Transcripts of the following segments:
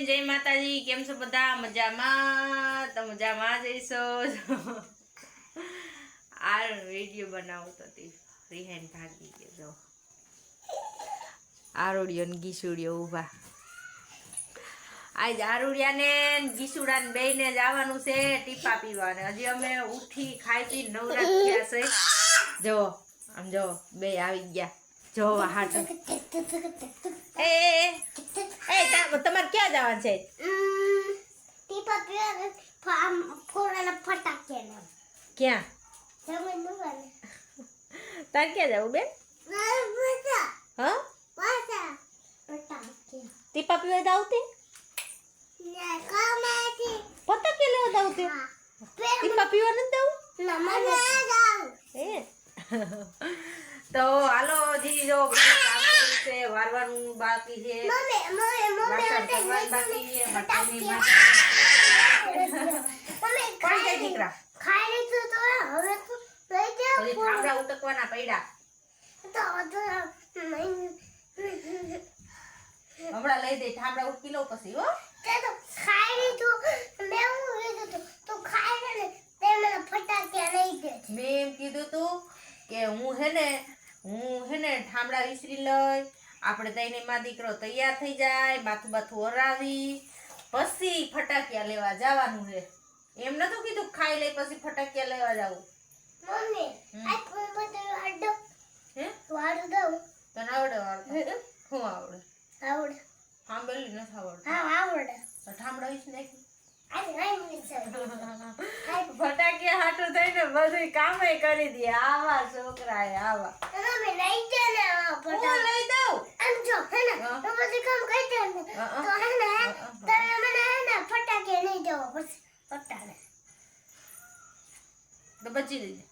Morning જય માતાજી, કેમ છો બધા? મજામાં? તો મજામાં જઈશો આ વીડિયો બનાવો તો તે રિહાઈન ભાગી ગયો આરોડિયો ને ગીસુડિયો ઊભા. આજ આરુડિયાને ને ગીસુડાને બેયને જવાનું છે ટીપા પીવાને. હજી અમે ઉઠી ખાઈ પી નવરાત થયા છે. જો, આમ જો બે આવી ગયા. જો હાટ એ એ, તમારે ક્યાં જવાનું છે? ટીપા પીવા ફામ ફોડાના ફટાકે ને. ક્યાં? જમીનનું. તાર ક્યાં જવું બેન? હા? ફટાકે ટીપા પીવા દાવતી ના કમાતી પતા કે લેવા દાવતી ટીપા પીવા નથી જવું? ના મને જાવ એ. તો હાલો જીજી જો કામ છે વારવાનું બાકી છે. મમ્મી મમ્મી મમ્મી બાકી છે બટાની મમ્મી કોણ દીકરા? ખાઈ લીધું તો હવે તો લઈ જાવ ઠામડા ઉતકવાના પૈડા. તો તો હમણાં લઈ દે ઠામડા ઉટકી લઉં પછી હો. તે તો ખાઈ લીધું. મેં હું લીધું તું ખાઈ લે તે મને ફટાક્યા દે. મેં એમ કીધું તું કે હું હે ને હું હે ને ઠામડા વિસરી લઈ આપણે તઈને માં દીકરો તૈયાર થઈ જાય બાથું બાથું ઓરાવી પછી ફટાકિયા લેવા જવાનું છે. એમ નતું કીધું ખાઈ લઈ પછી ફટાકિયા લેવા જવું? મમ્મી આ પર વાડો હે? દઉં? તને આવડે આવડે? આવડે. સાંભળેલી નથી આવડતું. હા આવડે. તો નાખી. ફટાકિયા હાટું થઈને બધું કામે કરી દે. આવા છોકરા આવા મમ્મી લઈ જા ને આ હું ફટાક લઈ દઉં આમ જો હે ને હા. તો પછી કામ કરી દે ને હા, હા. તો હે ને. તમે મને હે. ને ફટાકે નહીં પછી ફટાને. તો બચી દેજે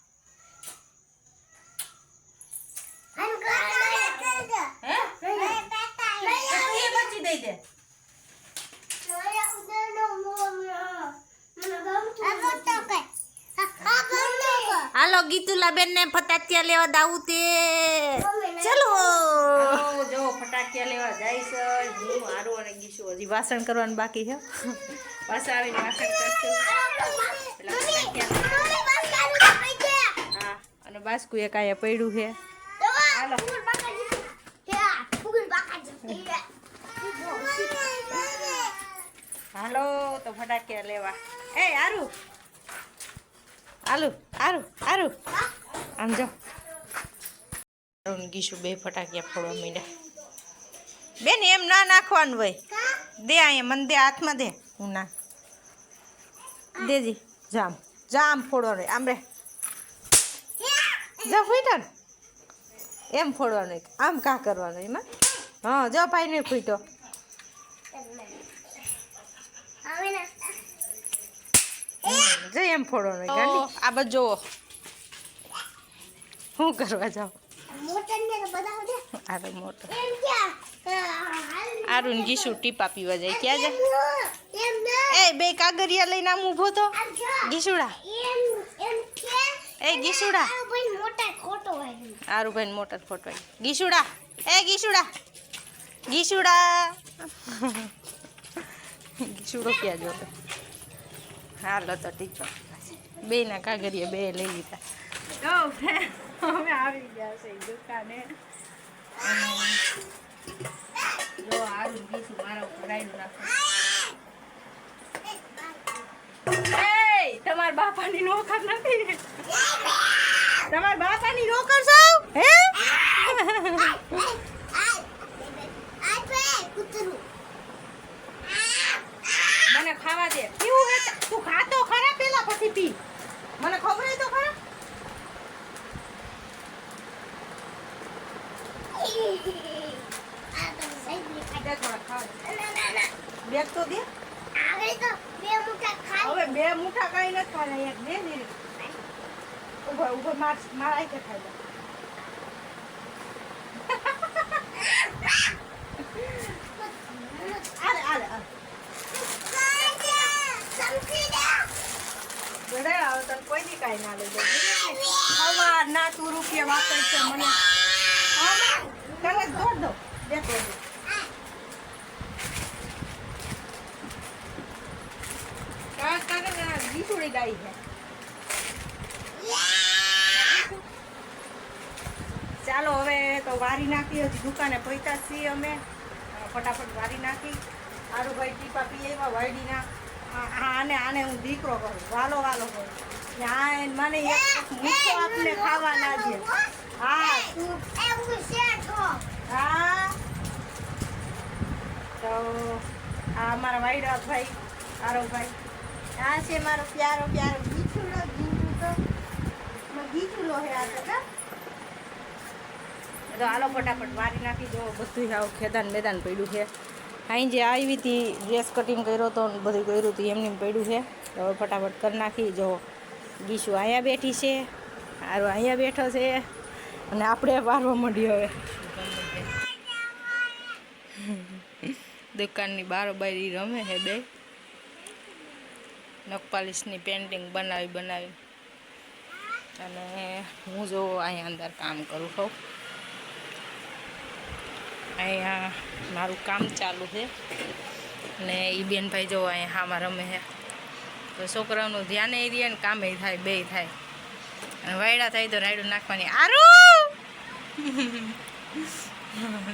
હાલો ગીતુલા બેન ને ફટાકિયા લેવા દાવું તે. ચલો ફટાકિયા લેવા જાય છે. હું હારું અને ગીશું હજી વાસણ કરવાનું બાકી છે. પાછા આવીને વાસણ કરશું. હા, અને બાસ્કુ એક અહીંયા પડ્યું છે. હાલો. હાલો, તો ફટાકિયા લેવા. એ, હારું. હાલું, હારું હારું. આમ જો. ગીશું બે ફટાકિયા ફોડવા માંડ્યા. બેન એમ ના નાખવાનું હોય. દે અહીંયા મને દે હાથમાં દે. હું ના. દેજી જામ જામ ફોડવાનું આમ રે. જા ફૂટા એમ ફોડવાનું આમ કા કરવાનું એમાં? હા જો ભાઈ ને ફૂટો. જો એમ ફોડવાનું ગાંડી. આ બધું જોવો શું કરવા જાઓ આ તો મોટો આરું ને ગીસુ ટીપા પીવા જાય. ક્યાં જાય? એ બે કાગરિયા લઈને આમ ઊભો તો. ગીસુડા. એ ગીસુડા. આરુભાઈ આરું ભાઈ મોટર ફોટો ગીસુડા. એ ગીસુડા. ગીસુડા. ગીસુડો ક્યાં જોતો? હાલો તો ઠીક છે બે ના કાગરિયા બે લઈ લીધા. આવી ગયા છે દુકાને. જો આરું ગીસું મારા ઉપર આવીને નાખો. એ તમારા બાપાની નોકર નથી. તમારા બાપાની નોકર છો? હે? મને ખાવા દે. લોકો મારા આઈ ખાઈ આલે આલે ઘરે કોઈ દી કાંઈ ના લઈ જાય. ના તું રૂપિયા વાપરે છે મને. તને દો. દેખો તને બીજુડી ડાઈ છે વારી નાખી, હજી દુકાને પૈસા છીએ અમે. ફટાફટ વારી નાખી. આરુભાઈ ટીપા પી આવ્યા, વાયડીના. આ- આને આને હું દીકરો કરું વાલો વાલો કરું ને આ મને એક મૂકો આપને ખાવા ના દે. હા. એવું હા. તો, આ અમારા વાયડા ભાઈ આરોભાઈ આ છે મારો પ્યારો પ્યારો. ગીચુલો ગીચુલો. ગીચુલો હે આ તો, કા? તો આલો ફટાફટ મારી નાખી દો. બધું આવું ખેદાન મેદાન પડ્યું છે. અહીં જે આવી હતી ડ્રેસ કટિંગ કર્યો હતો બધું કર્યું હતું એમની પડ્યું છે. તો ફટાફટ કરી નાખી. જો ગીસુ અહીંયા બેઠી છે. આરો અહીંયા બેઠો છે. અને આપણે વારવા માંડી હવે. દુકાનની બારોબારી રમે છે બે. નખપાલિશની પેન્ટિંગ બનાવી બનાવી. અને હું જો અહીંયા અંદર કામ કરું છું. અહીંયા મારું કામ ચાલુ છે. ને એ બેનભાઈ જો અહીંયા હામાં રમે છે. તો છોકરાઓનું ધ્યાન એ રહે ને કામે થાય, બે થાય. અને વાયડા થાય તો રાયડું નાખવાની. આરું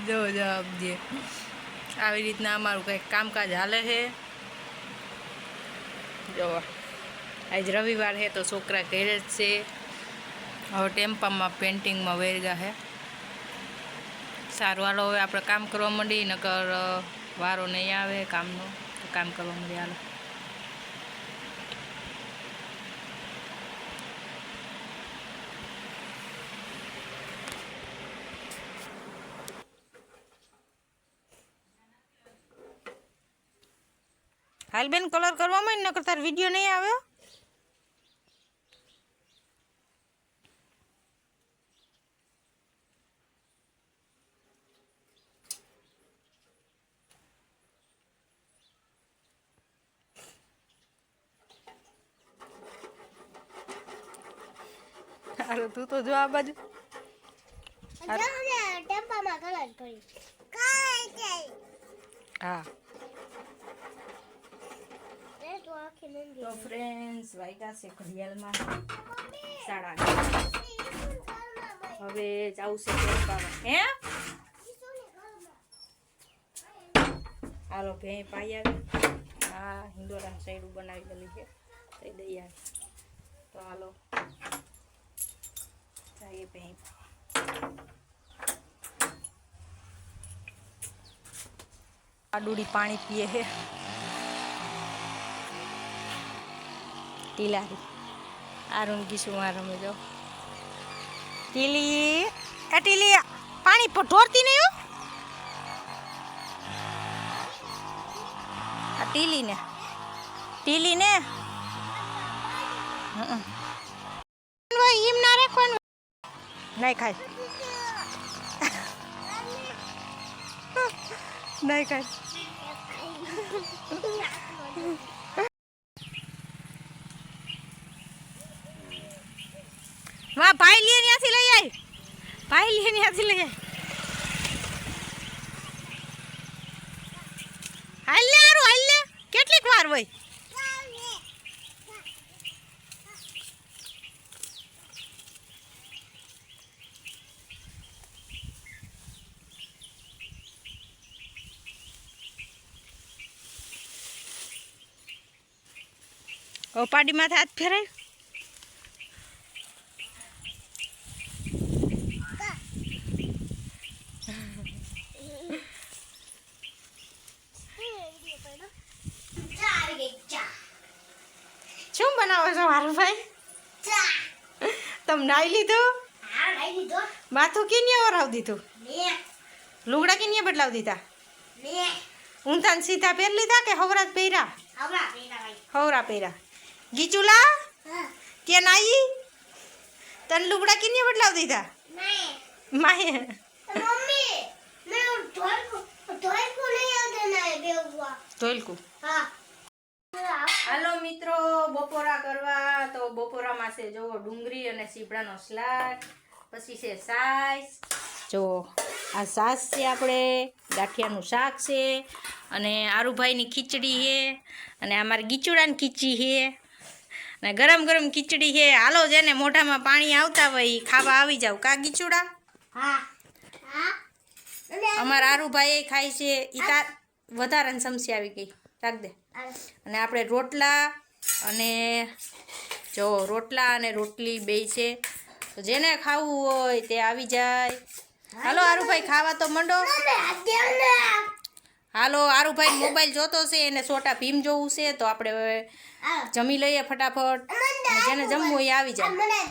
જો જવાબ દે. આવી રીતના અમારું કંઈક કામકાજ હાલે છે. જો, આજ રવિવાર છે તો છોકરા ઘેર જ છે. હવે ટેમ્પામાં પેન્ટિંગમાં વેરગા છે. સારું. હાલો, હવે આપણે કામ કરવા માંડી નકર વારો નહીં આવે કામનો. તો કામ કરવા માંડી હાલો. હાલ બેન કલર કરવામાં નકર તાર વીડિયો નહીં આવ્યો? હાલો તું તો જો આ બાજુ. હા. તો ફ્રેન્ડ્સ વાગ્યા છે ઘડિયાળમાં. સાડા હવે જાવું છે ટેમ્પામાં હે? હાલો ભેં પાઈ આવી. હા હિન્દોરા સાઈડ બનાવી દેલી છે. થઈ દઈ આવી તો હાલો. જઈએ bem. આડુડી પાણી પીએ છે ટીલારી આરુણ કીશું આ રમે જો ટીલી એ ટીલી પાણી ઢોરતી નહીં હો આ ટીલી ને ટીલી ને હમ. ભાઈ એમ ના રાખવાનું નહીં ખાય. નહીં ખાય. વાહ, ભાઈ લે ત્યાંથી લઈ આવી ભાઈ લે ત્યાંથી લઈ આય. હાલ હારું હાલ કેટલીક વાર હોય ઓ પાડી માથે હાથ ફેરાય શું બનાવો છો મારું ભાઈ તમે નાઈ લીધું? માથું લઈ નહીં માથું કિનિયા વરાવ દીધું મે લુગડા કિનિયા બદલાવ દીધા? મે. ઊંધા સીધા પહેર લીધા કે હવરા જ પહેર્યા હવરા પહેર્યા. ગીચુલા? ત્યાં કે નાઈ? તને લુગડા કિનિયા બદલાવ દીધા? નહીં માય મમ્મી મેં ઢોલકો ઢોલકો નહીં આવડે ના બેવવા ધોલકું હા. હાલો મિત્રો બપોરા કરવા તો બપોરામાં છે જુઓ ડુંગળી અને સીપડાનો સ્લાડ પછી છે સાસ. જો આ સાસ છે આપણે ગાંઠિયાનું શાક છે અને આરુભાઈની ખીચડી છે અને અમારી ગીચુડાની ખીચી છે. ને ગરમ ગરમ ખીચડી છે. હાલો જેને મોઢામાં પાણી આવતા હોય ખાવા આવી જાવ. કા ગીચુડા? અમારા આરુભાઈ એ ખાય છે. ઈ તાર વધારાની સમસી આવી ગઈ. રાખ દે. અને આપણે રોટલા અને જો રોટલા અને રોટલી બે છે. તો જેને ખાવું હોય તે આવી જાય. હાલો આરુભાઈ ખાવા તો મંડો. હાલો આરુભાઈ મોબાઈલ જોતો છે એને સોટા ભીમ જોવું છે તો આપણે જમી લઈએ ફટાફટ. જેને જમવું હોય એ આવી જાય.